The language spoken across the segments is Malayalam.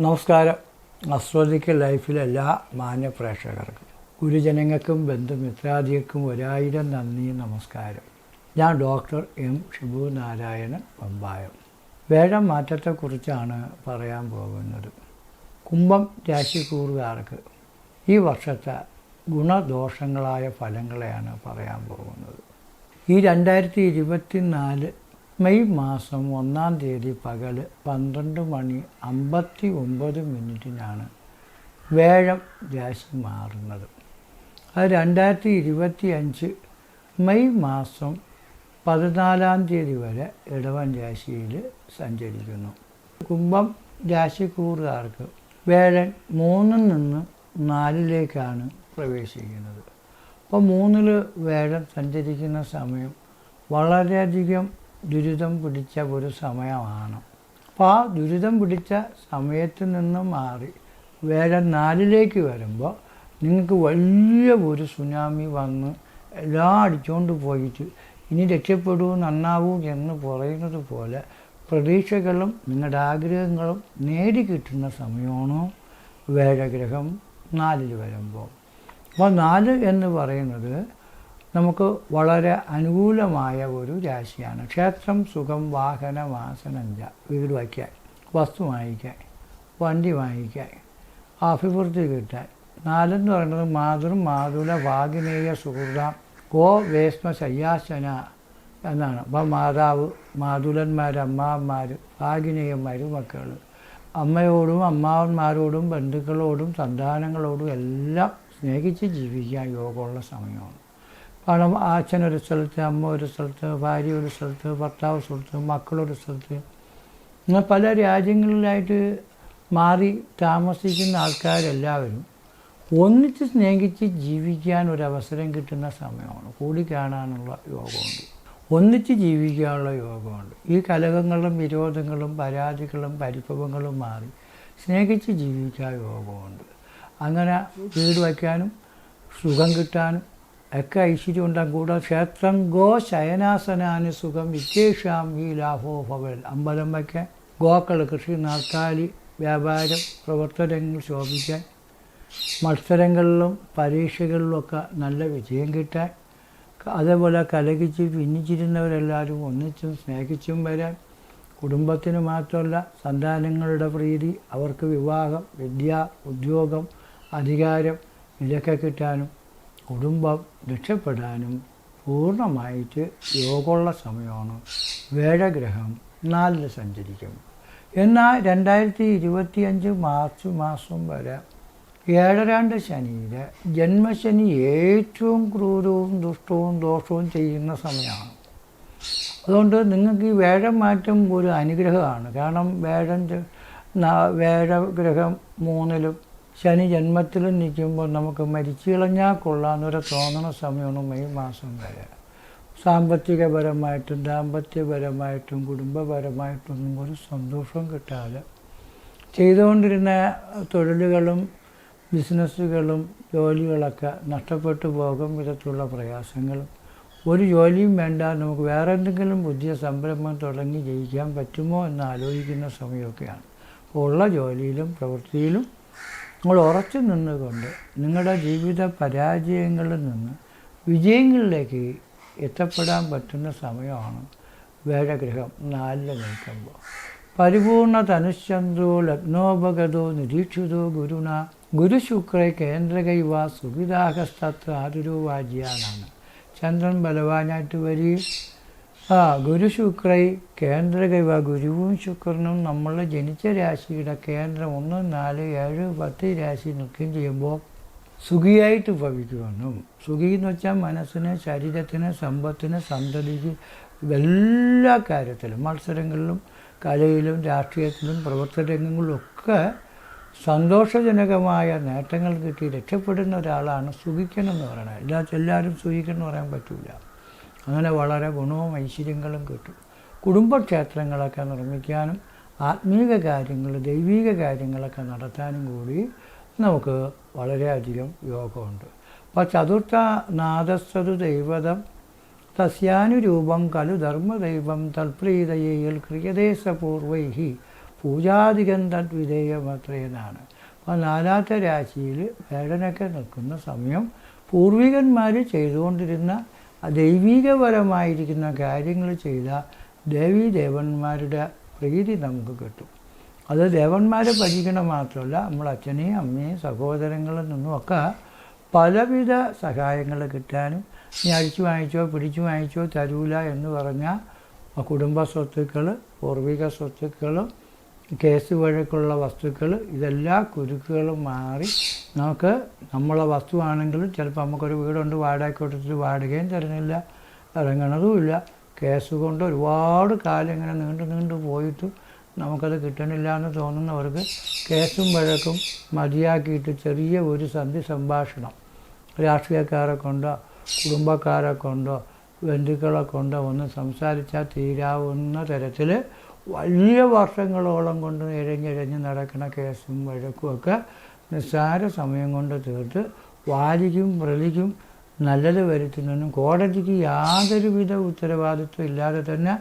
നമസ്കാരം. അസ്വദിക്കൽ ലൈഫിലെ എല്ലാ മാന്യ പ്രേക്ഷകർക്കും ഗുരുജനങ്ങൾക്കും ബന്ധുമിത്രാദികൾക്കും ഒരായിരം നന്ദി നമസ്കാരം. ഞാൻ ഡോക്ടർ എം ഷിബു നാരായണൻ പമ്പായം. വേഴം മാറ്റത്തെക്കുറിച്ചാണ് പറയാൻ പോകുന്നത്. കുംഭം രാശിക്കൂറുകാർക്ക് ഈ വർഷത്തെ ഗുണദോഷങ്ങളായ ഫലങ്ങളെയാണ് പറയാൻ പോകുന്നത്. ഈ രണ്ടായിരത്തി ഇരുപത്തി നാല് മെയ് മാസം ഒന്നാം തീയതി പകൽ പന്ത്രണ്ട് മണി അമ്പത്തി ഒമ്പത് മിനിറ്റിനാണ് വേഴം രാശി മാറുന്നത്. അത് രണ്ടായിരത്തി ഇരുപത്തി അഞ്ച് മെയ് മാസം പതിനാലാം തീയതി വരെ ഇടവൻ രാശിയിൽ സഞ്ചരിക്കുന്നു. കുംഭം രാശിക്കൂറുകാർക്ക് വേഴൻ മൂന്നിൽ നിന്ന് നാലിലേക്കാണ് പ്രവേശിക്കുന്നത്. അപ്പോൾ മൂന്നിൽ വേഴം സഞ്ചരിക്കുന്ന സമയം വളരെയധികം ദുരിതം പിടിച്ച ഒരു സമയമാണ്. അപ്പോൾ ആ ദുരിതം പിടിച്ച സമയത്ത് നിന്ന് മാറി വേറെ നാലിലേക്ക് വരുമ്പോൾ നിങ്ങൾക്ക് വലിയ ഒരു സുനാമി വന്ന് എല്ലാം അടിച്ചുകൊണ്ട് പോയിട്ട് ഇനി രക്ഷപ്പെടൂ നന്നാവൂ എന്ന് പറയുന്നത് പോലെ പ്രതീക്ഷകളും നിങ്ങളുടെ ആഗ്രഹങ്ങളും നേടിക്കിട്ടുന്ന സമയമാണ് വേഴഗ്രഹം നാലിൽ വരുമ്പോൾ അപ്പോൾ നാല് എന്ന് പറയുന്നത് നമുക്ക് വളരെ അനുകൂലമായ ഒരു രാശിയാണ്. ക്ഷേത്രം സുഖം വാഹന വാസനഞ്ച വീട് വയ്ക്കാൻ വസ്തു വാങ്ങിക്കാൻ വണ്ടി വാങ്ങിക്കാൻ അഭിവൃദ്ധി കിട്ടാൻ. നാലെന്ന് പറയുന്നത് മാതൃ മാതുല വാഗിനേയ സുഹൃത ഗോ വേസ്മ ശയ്യാസന എന്നാണ്. അപ്പം മാതാവ് മാതുലന്മാർ അമ്മാവന്മാർ ഭാഗിനേയന്മാർ മക്കൾ അമ്മയോടും അമ്മാവന്മാരോടും ബന്ധുക്കളോടും സന്താനങ്ങളോടും എല്ലാം സ്നേഹിച്ച് ജീവിക്കാൻ യോഗമുള്ള സമയമാണ്. കാരണം അച്ഛനൊരു സ്ഥലത്ത് അമ്മ ഒരു സ്ഥലത്ത് ഭാര്യ ഒരു സ്ഥലത്ത് ഭർത്താവ് സ്ഥലത്ത് മക്കളൊരു സ്ഥലത്ത്. അങ്ങനെ പല രാജ്യങ്ങളിലായിട്ട് മാറി താമസിക്കുന്ന ആൾക്കാരെല്ലാവരും ഒന്നിച്ച് സ്നേഹിച്ച് ജീവിക്കാൻ ഒരു അവസരം കിട്ടുന്ന സമയമാണ്. കൂടി കാണാനുള്ള യോഗമുണ്ട്. ഒന്നിച്ച് ജീവിക്കാനുള്ള യോഗമുണ്ട്. ഈ കലഹങ്ങളും വിരോധങ്ങളും പരാതികളും പരിഭവങ്ങളും മാറി സ്നേഹിച്ച് ജീവിക്കാൻ യോഗമുണ്ട്. അങ്ങനെ വീട് വയ്ക്കാനും സുഖം കിട്ടാനും ഒക്കെ ഐശ്വര്യം ഉണ്ടാകും കൂടാതെ ക്ഷേത്രം ഗോ ശയനാസനാന് സുഖം വിശേഷാം ഈ ലാഭോ ഭവൻ അമ്പലം വയ്ക്കാൻ ഗോക്കൾ കൃഷി നാൽക്കാലി വ്യാപാരം പ്രവർത്തനങ്ങൾ ശോഭിക്കാൻ മത്സരങ്ങളിലും പരീക്ഷകളിലുമൊക്കെ നല്ല വിജയം കിട്ടാൻ അതേപോലെ കലകിച്ച് ഭിന്നിച്ചിരുന്നവരെല്ലാവരും ഒന്നിച്ചും സ്നേഹിച്ചും വരാൻ കുടുംബത്തിന് മാത്രമല്ല സന്താനങ്ങളുടെ പ്രീതി അവർക്ക് വിവാഹം വിദ്യ ഉദ്യോഗം അധികാരം ഇതൊക്കെ കിട്ടാനും കുടുംബം രക്ഷപ്പെടാനും പൂർണമായിട്ട് യോഗമുള്ള സമയമാണ്. വേഴഗ്രഹം നാലിൽ സഞ്ചരിക്കും. എന്നാൽ രണ്ടായിരത്തി ഇരുപത്തിയഞ്ച് മാർച്ച് മാസം വരെ ഏഴരാണ്ട് ശനിയിലെ ജന്മശനി ഏറ്റവും ക്രൂരവും ദുഷ്ടവും ദോഷവും ചെയ്യുന്ന സമയമാണ്. അതുകൊണ്ട് നിങ്ങൾക്ക് ഈ വേഴം മാറ്റം ഒരു അനുഗ്രഹമാണ്. കാരണം വേഴം വേഴഗ്രഹം മൂന്നിലും ശനി ജന്മത്തിൽ നിൽക്കുമ്പോൾ നമുക്ക് മരിച്ചു കളഞ്ഞാൽ കൊള്ളാമെന്നൊരു തോന്നണ സമയമാണ് മെയ് മാസം വരെ. സാമ്പത്തികപരമായിട്ടും ദാമ്പത്യപരമായിട്ടും കുടുംബപരമായിട്ടൊന്നും ഒരു സന്തോഷം കിട്ടാതെ ചെയ്തുകൊണ്ടിരുന്ന തൊഴിലുകളും ബിസിനസ്സുകളും ജോലികളൊക്കെ നഷ്ടപ്പെട്ടു പോകും വിധത്തിലുള്ള പ്രയാസങ്ങളും. ഒരു ജോലിയും വേണ്ട നമുക്ക് വേറെ എന്തെങ്കിലും പുതിയ സംരംഭം തുടങ്ങി ജയിക്കാൻ പറ്റുമോ എന്ന് ആലോചിക്കുന്ന സമയമൊക്കെയാണ്. ഉള്ള ജോലിയിലും പ്രവൃത്തിയിലും നിങ്ങൾ ഉറച്ചു നിന്നുകൊണ്ട് നിങ്ങളുടെ ജീവിത പരാജയങ്ങളിൽ നിന്ന് വിജയങ്ങളിലേക്ക് എത്തപ്പെടാൻ പറ്റുന്ന സമയമാണ് വേഴഗ്രഹം നാലിൽ നിൽക്കുമ്പോൾ. പരിപൂർണ ധനുശ്ചന്ദ്രോ ലഗ്നോപഗതോ നിരീക്ഷിതോ ഗുരുണ. ഗുരുശുക്ര കേന്ദ്രകൈവ സുവിധാഹസ്തത്ര ആതുരവാജ്യാനാണ് ചന്ദ്രൻ ബലവാനായിട്ട് വരികയും ആ ഗുരു ശുക്രൈ കേന്ദ്രകൈവ ഗുരുവും ശുക്രനും നമ്മൾ ജനിച്ച രാശിയുടെ കേന്ദ്രം ഒന്ന് നാല് ഏഴ് പത്ത് രാശി നിൽക്കുകയും ചെയ്യുമ്പോൾ സുഖിയായിട്ട് ഭവിക്കുമെന്നും സുഖി എന്ന് വെച്ചാൽ മനസ്സിന് ശരീരത്തിന് സമ്പത്തിന് സന്തതിക്ക് എല്ലാ കാര്യത്തിലും മത്സരങ്ങളിലും കലയിലും രാഷ്ട്രീയത്തിലും പ്രവർത്തന രംഗങ്ങളിലും ഒക്കെ സന്തോഷജനകമായ നേട്ടങ്ങൾ കിട്ടി രക്ഷപ്പെടുന്ന ഒരാളാണ് സുഖിക്കണം എന്ന് പറയുന്നത്. എല്ലാ എല്ലാവരും സുഖിക്കണം എന്ന് പറയാൻ പറ്റില്ല അങ്ങനെ വളരെ ഗുണവും ഐശ്വര്യങ്ങളും കിട്ടും. കുടുംബക്ഷേത്രങ്ങളൊക്കെ നിർമ്മിക്കാനും ആത്മീക കാര്യങ്ങൾ ദൈവിക കാര്യങ്ങളൊക്കെ നടത്താനും കൂടി നമുക്ക് വളരെയധികം യോഗമുണ്ട്. അപ്പോൾ ചതുർത്ഥ നാദസ്വതു ദൈവതം തസ്യാനുരൂപം കലു ധർമ്മദൈവം തൽപ്രീതയേൽ ക്രിയദേശപൂർവൈ പൂജാധികം തദ്വിധേയമത്രയെന്നാണ് അപ്പോൾ നാലാമത്തെ രാശിയിൽ വേടനൊക്കെ നിൽക്കുന്ന സമയം പൂർവികന്മാർ ചെയ്തുകൊണ്ടിരുന്ന ദൈവീകപരമായിരിക്കുന്ന കാര്യങ്ങൾ ചെയ്ത ദേവീ ദേവന്മാരുടെ പ്രീതി നമുക്ക് കിട്ടും. അത് ദേവന്മാരെ ഭജിക്കണം മാത്രമല്ല നമ്മൾ അച്ഛനെയും അമ്മയും സഹോദരങ്ങളിൽ നിന്നുമൊക്കെ പലവിധ സഹായങ്ങൾ കിട്ടാനും നീ അടിച്ചു വാങ്ങിച്ചോ പിടിച്ചു വാങ്ങിച്ചോ തരൂല എന്ന് പറഞ്ഞാൽ കുടുംബ സ്വത്തുക്കൾ പൂർവിക സ്വത്തുക്കൾ കേസ് വഴക്കുള്ള വസ്തുക്കൾ ഇതെല്ലാ കുരുക്കുകളും മാറി നമുക്ക് നമ്മളെ വസ്തുവാണെങ്കിലും ചിലപ്പോൾ നമുക്കൊരു വീടുണ്ട് വാടക കൊടുത്തിട്ട് വാടകയും തരുന്നില്ല ഇറങ്ങണതുമില്ല. കേസ് കൊണ്ട് ഒരുപാട് കാലം ഇങ്ങനെ നീണ്ടു നീണ്ടു പോയിട്ടും നമുക്കത് കിട്ടണില്ല എന്ന് തോന്നുന്നവർക്ക് കേസും വഴക്കും മതിയാക്കിയിട്ട് ചെറിയ ഒരു സന്ധി സംഭാഷണം. രാഷ്ട്രീയക്കാരെ കൊണ്ടോ കുടുംബക്കാരെ കൊണ്ടോ ബന്ധുക്കളെ കൊണ്ടോ ഒന്ന് സംസാരിച്ചാൽ തീരാവുന്ന തരത്തിൽ വലിയ വർഷങ്ങളോളം കൊണ്ട് ഇഴഞ്ഞിഴഞ്ഞ് നടക്കുന്ന കേസും വഴക്കും ഒക്കെ നിസ്സാര സമയം കൊണ്ട് തീർത്ത് വാലിക്കും പ്രതിക്കും നല്ലത് വരുത്തുന്നതിനും കോടതിക്ക് യാതൊരുവിധ ഉത്തരവാദിത്വം ഇല്ലാതെ തന്നെ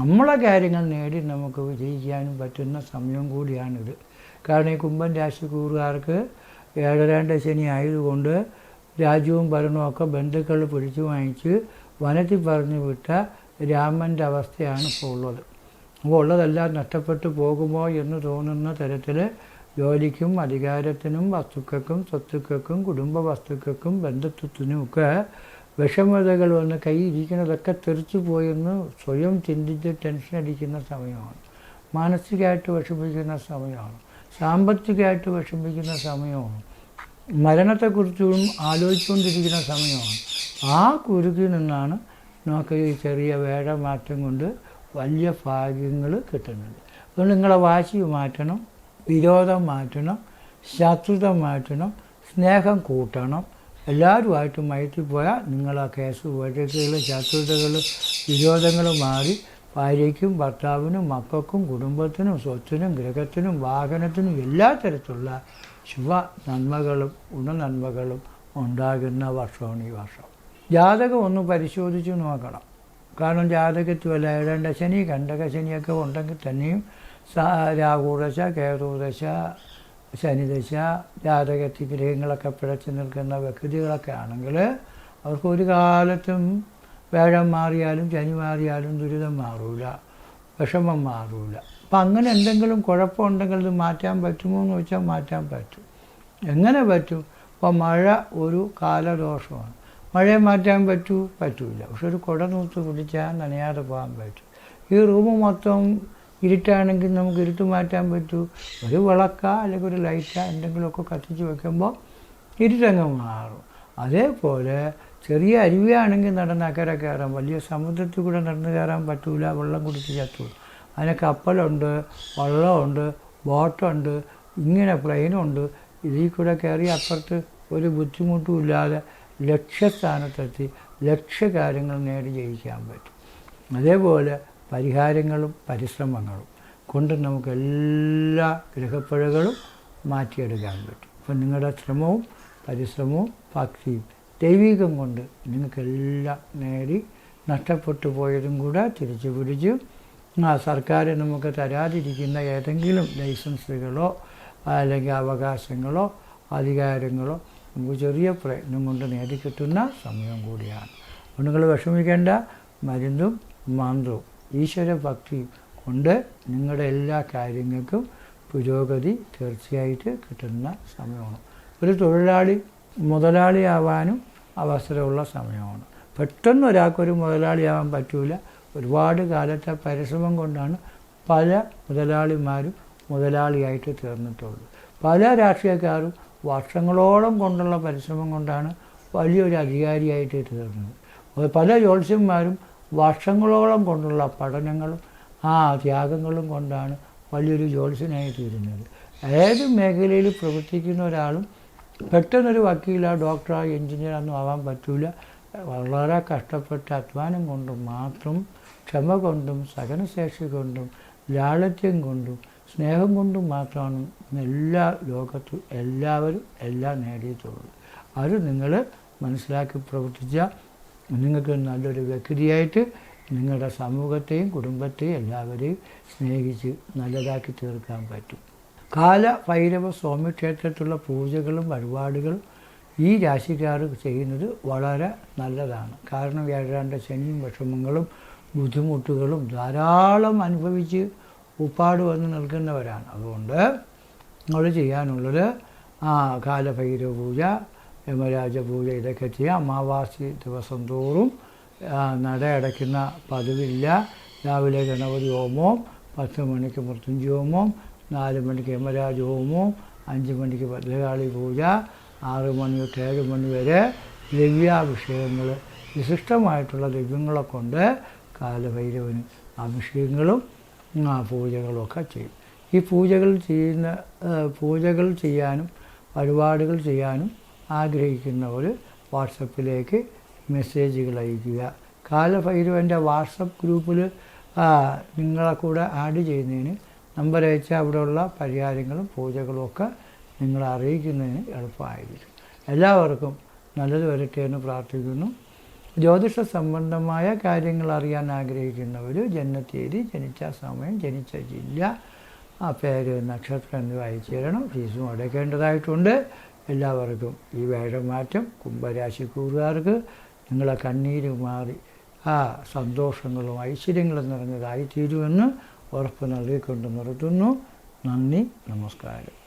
നമ്മളെ കാര്യങ്ങൾ നേടി നമുക്ക് വിജയിക്കാനും പറ്റുന്ന സമയം കൂടിയാണിത്. കാരണം ഈ കുംഭൻ രാശിക്കൂറുകാർക്ക് ഏഴരാണ്ട് ശനി ആയതുകൊണ്ട് രാജ്യവും ഭരണവും ഒക്കെ ബന്ധുക്കൾ പിടിച്ചു വാങ്ങിച്ച് വനത്തിൽ പറഞ്ഞു വിട്ട രാമന്റെ അവസ്ഥയാണ് ഇപ്പോൾ ഉള്ളത്. അപ്പോൾ ഉള്ളതെല്ലാം നഷ്ടപ്പെട്ടു പോകുമോ എന്ന് തോന്നുന്ന തരത്തിൽ ജോലിക്കും അധികാരത്തിനും വസ്തുക്കൾക്കും സ്വത്തുക്കൾക്കും കുടുംബ വസ്തുക്കൾക്കും ബന്ധുത്വത്തിനും ഒക്കെ വിഷമതകൾ വന്ന് കൈ ഇരിക്കുന്നതൊക്കെ തെറിച്ചു പോയെന്ന് സ്വയം ചിന്തിച്ച് ടെൻഷൻ അടിക്കുന്ന സമയമാണ്. മാനസികമായിട്ട് വിഷമിക്കുന്ന സമയമാണ്. സാമ്പത്തികമായിട്ട് വിഷമിക്കുന്ന സമയമാണ്. മരണത്തെക്കുറിച്ചും ആലോചിച്ചുകൊണ്ടിരിക്കുന്ന സമയമാണ്. ആ കുരുക്കിൽ നിന്നാണ് നമുക്ക് ഈ ചെറിയ വേഴ മാറ്റം കൊണ്ട് വലിയ ഭാഗ്യങ്ങൾ കിട്ടുന്നുണ്ട്. അതുകൊണ്ട് നിങ്ങളെ വാശി മാറ്റണം വിരോധം മാറ്റണം ശത്രുത മാറ്റണം സ്നേഹം കൂട്ടണം. എല്ലാവരുമായിട്ട് മയത്തിൽ പോയാൽ ആ കേസ് വഴക്കുകൾ ശത്രുതകൾ വിരോധങ്ങൾ മാറി ഭാര്യയ്ക്കും ഭർത്താവിനും മക്കൾക്കും കുടുംബത്തിനും സ്വത്തിനും ഗൃഹത്തിനും വാഹനത്തിനും എല്ലാ തരത്തിലുള്ള ശുഭ നന്മകളും ഗുണനന്മകളും ഉണ്ടാകുന്ന വർഷമാണ് ഈ വർഷം. ജാതകം ഒന്ന് പരിശോധിച്ച് നോക്കണം. കാരണം ജാതകത്തിൽ ഏഴണ്ട ശനി കണ്ടക ശനിയൊക്കെ ഉണ്ടെങ്കിൽ തന്നെയും രാഹുദശ കേതുദശ ശനിദശ ജാതകത്തിൽ ഗ്രഹങ്ങളൊക്കെ പിഴച്ചു നിൽക്കുന്ന വ്യക്തികളൊക്കെ ആണെങ്കിൽ അവർക്ക് ഒരു കാലത്തും വേഴം മാറിയാലും ശനി മാറിയാലും ദുരിതം മാറൂല വിഷമം മാറൂല. അപ്പം അങ്ങനെ എന്തെങ്കിലും കുഴപ്പമുണ്ടെങ്കിൽ ഇത് മാറ്റാൻ പറ്റുമോ എന്ന് വെച്ചാൽ മാറ്റാൻ പറ്റും. എങ്ങനെ പറ്റും? അപ്പോൾ മഴ ഒരു കാലദോഷമാണ്. മഴയെ മാറ്റാൻ പറ്റൂ? പറ്റൂല. പക്ഷെ ഒരു കുട നൂത്ത് പിടിച്ചാൽ നനയാതെ പോകാൻ പറ്റും. ഈ റൂം മൊത്തം ഇരുട്ടാണെങ്കിൽ നമുക്ക് ഇരുട്ട് മാറ്റാൻ പറ്റൂ. ഒരു വിളക്ക അല്ലെങ്കിൽ ഒരു ലൈറ്റ എന്തെങ്കിലുമൊക്കെ കത്തിച്ച് വെക്കുമ്പോൾ ഇരുട്ടങ്ങ് മാറും. അതേപോലെ ചെറിയ അരുവിയാണെങ്കിൽ നടന്ന് അക്കരെ കയറാം വലിയ സമുദ്രത്തിൽ കൂടെ നടന്ന് കയറാൻ പറ്റൂല. വെള്ളം കുടിച്ച് ചത്തു. അതിന് കപ്പലുണ്ട് വള്ളമുണ്ട് ബോട്ടുണ്ട് ഇങ്ങനെ പ്ലെയിനുണ്ട് ഇതിൽ കൂടെ കയറി അപ്പുറത്ത് ഒരു ബുദ്ധിമുട്ടും ഇല്ലാതെ ലക്ഷ്യസ്ഥാനത്തെത്തി ലക്ഷ്യകാര്യങ്ങൾ നേടി ജയിക്കാൻ പറ്റും. അതേപോലെ പരിഹാരങ്ങളും പരിശ്രമങ്ങളും കൊണ്ട് നമുക്ക് എല്ലാ ഗ്രഹപ്പുഴകളും മാറ്റിയെടുക്കാൻ പറ്റും. അപ്പം നിങ്ങളുടെ ശ്രമവും പരിശ്രമവും ഭക്തിയും ദൈവികം കൊണ്ട് നിങ്ങൾക്കെല്ലാം നേടി നഷ്ടപ്പെട്ടു പോയതും കൂടെ തിരിച്ചു പിടിച്ച് ആ സർക്കാർ നമുക്ക് തരാതിരിക്കുന്ന ഏതെങ്കിലും ലൈസൻസുകളോ അല്ലെങ്കിൽ അവകാശങ്ങളോ അധികാരങ്ങളോ നമുക്ക് ചെറിയ പ്രയത്നം കൊണ്ട് നേടിക്കിട്ടുന്ന സമയം കൂടിയാണ്. അപ്പോൾ നിങ്ങൾ വിഷമിക്കേണ്ട മരുന്നും മന്ത്രവും ഈശ്വര ഭക്തിയും കൊണ്ട് നിങ്ങളുടെ എല്ലാ കാര്യങ്ങൾക്കും പുരോഗതി തീർച്ചയായിട്ട് കിട്ടുന്ന സമയമാണ്. ഒരു തൊഴിലാളി മുതലാളിയാവാനും അവസരമുള്ള സമയമാണ്. പെട്ടെന്ന് ഒരാൾക്കൊരു മുതലാളിയാവാൻ പറ്റൂല. ഒരുപാട് കാലത്തെ പരിശ്രമം കൊണ്ടാണ് പല മുതലാളിമാരും മുതലാളിയായിട്ട് തീർന്നിട്ടുള്ളത്. പല രാഷ്ട്രീയക്കാരും വർഷങ്ങളോളം കൊണ്ടുള്ള പരിശ്രമം കൊണ്ടാണ് വലിയൊരു അധികാരിയായിട്ട് തീർന്നത്. പല ജ്യോത്സ്യന്മാരും വർഷങ്ങളോളം കൊണ്ടുള്ള പഠനങ്ങളും ആ ത്യാഗങ്ങളും കൊണ്ടാണ് വലിയൊരു ജ്യോത്സ്യനായി തീരുന്നത്. ഏത് മേഖലയിൽ പ്രവർത്തിക്കുന്ന ഒരാളും പെട്ടെന്നൊരു വക്കീലോ ഡോക്ടറോ എഞ്ചിനീയറൊന്നും ആവാൻ പറ്റൂല. വളരെ കഷ്ടപ്പെട്ട് അധ്വാനം കൊണ്ടും മാത്രം ക്ഷമ കൊണ്ടും സഹനശേഷി കൊണ്ടും ലാളിത്യം കൊണ്ടും സ്നേഹം കൊണ്ടും മാത്രമാണ് എല്ലാ ലോകത്തും എല്ലാവരും എല്ലാം നേടിയിട്ടുള്ളത്. അത് നിങ്ങൾ മനസ്സിലാക്കി പ്രവർത്തിച്ചാൽ നിങ്ങൾക്ക് നല്ലൊരു വ്യക്തിയായിട്ട് നിങ്ങളുടെ സമൂഹത്തെയും കുടുംബത്തെയും എല്ലാവരെയും സ്നേഹിച്ച് നല്ലതാക്കി തീർക്കാൻ പറ്റും. കാല ഭൈരവ സ്വാമി ക്ഷേത്രത്തിലുള്ള പൂജകളും വഴിപാടുകളും ഈ രാശിക്കാർ ചെയ്യുന്നത് വളരെ നല്ലതാണ്. കാരണം ഏഴാണ്ട് ശനിയും വിഷമങ്ങളും ബുദ്ധിമുട്ടുകളും ധാരാളം അനുഭവിച്ച് ഉപ്പാട് വന്ന് നിൽക്കുന്നവരാണ്. അതുകൊണ്ട് നിങ്ങൾ ചെയ്യാനുള്ളത് ആ കാലഭൈരവ പൂജ യമരാജ പൂജ ഇതൊക്കെ ചെയ്യാം അമാവാസി ദിവസം തോറും നട അടയ്ക്കുന്ന പതിവില്ല. രാവിലെ ഗണപതി ഹോമവും പത്ത് മണിക്ക് മൃത്യുഞ്ജി ഹോമവും നാല് മണിക്ക് യമരാജ ഹോമവും അഞ്ച് മണിക്ക് ഭദ്രകാളി പൂജ ആറ് മണി തൊട്ട് ഏഴ് മണി വരെ ദിവ്യാഭിഷേകങ്ങൾ വിശിഷ്ടമായിട്ടുള്ള ദിവ്യങ്ങളെ കൊണ്ട് കാലഭൈരവന് അഭിഷേകങ്ങളും ആ, പൂജകളൊക്കെ ചെയ്യും. ഈ പൂജകൾ ചെയ്യുന്ന പൂജകൾ ചെയ്യാനും വഴിപാടുകൾ ചെയ്യാനും ആഗ്രഹിക്കുന്നവർ വാട്സപ്പിലേക്ക് മെസ്സേജുകൾ അയയ്ക്കുക. കാലഭൈരവന്റെ വാട്സപ്പ് ഗ്രൂപ്പിൽ നിങ്ങളെ കൂടെ ആഡ് ചെയ്യുന്നതിന് നമ്പർ അയച്ചാൽ അവിടെയുള്ള പരിഹാരങ്ങളും പൂജകളും ഒക്കെ നിങ്ങളെ അറിയിക്കുന്നതിന് എളുപ്പമായിരിക്കും. എല്ലാവർക്കും നല്ലത് വരട്ടെ എന്ന് പ്രാർത്ഥിക്കുന്നു. ജ്യോതിഷ സംബന്ധമായ കാര്യങ്ങൾ അറിയാൻ ആഗ്രഹിക്കുന്നവർ ജന്മത്തീയതി ജനിച്ച സമയം ജനിച്ച ജില്ല ആ പേര് നക്ഷത്രം എന്നിവ അയച്ചു തരണം. ഫീസും അടയ്ക്കേണ്ടതായിട്ടുണ്ട്. എല്ലാവർക്കും ഈ വേഴമാറ്റം കുംഭരാശിക്കൂറുകാർക്ക് നിങ്ങളെ കണ്ണീര് മാറി ആ സന്തോഷങ്ങളും ഐശ്വര്യങ്ങളും നിറഞ്ഞതായിത്തീരുമെന്ന് ഉറപ്പ് നൽകിക്കൊണ്ട് നിർത്തുന്നു. നന്ദി നമസ്കാരം.